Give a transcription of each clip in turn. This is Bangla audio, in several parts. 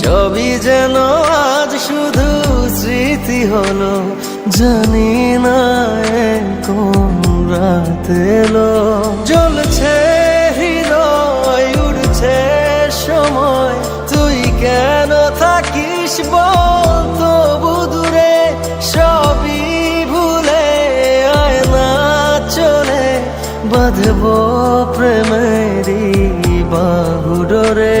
সবই যেন আজ শুধু স্মৃতি হলো, জানি না কোন রাত এলো। জ্বলছে হৃদয়, উড়ছে সময়, তুই কেন থাকিস তবু দূরে সবই ভুলে আয় না চলে, বাঁধব প্রেমেরই বাহুডরে।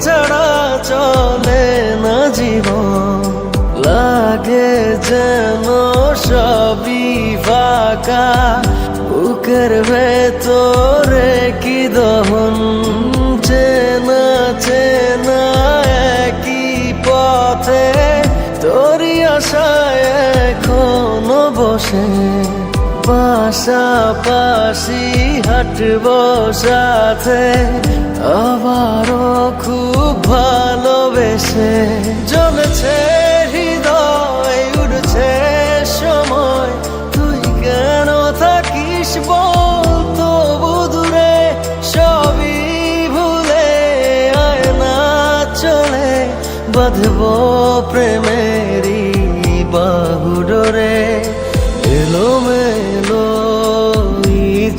ছাড়া চলে না জীবন। লাগে যেন সবই ফাঁকা। বুকের ভেতরে কি দহন? চেনা চেনা একই পথে। তোরই আশায় এখনও বসে। পাশাপাশি হাঁটব সাথে। আবারও খুব ভালোবেসে জ্বলছে হৃদয় উঠছে সময়। তুই কেন থাকিস বল তবু দূরে সবই ভুলে আয় না চলে। বাঁধব প্রেমেরই বাহুডরে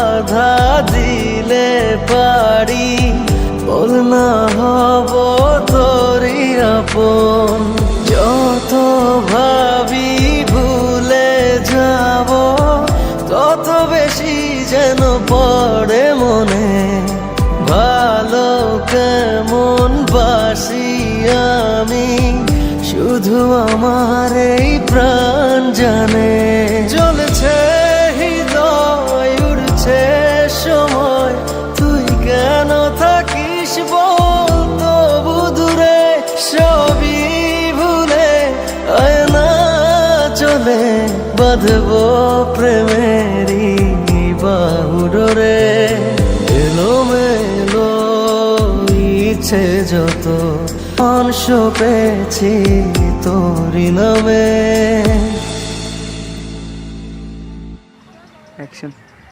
বাধা দিলে পারি, বল না হব তোরি আপন। যত ভাবি ভুলে যাব, তত বেশি যেন পড়ে মনে। ভালো কেমন বাসি আমি, শুধু আমার এই প্রাণ জানে। বাঁধব প্রেমেরই বাহুডরে এলো মেলো ইচ্ছে যত অংশ পেয়েছি তোরি নামে। অ্যাকশন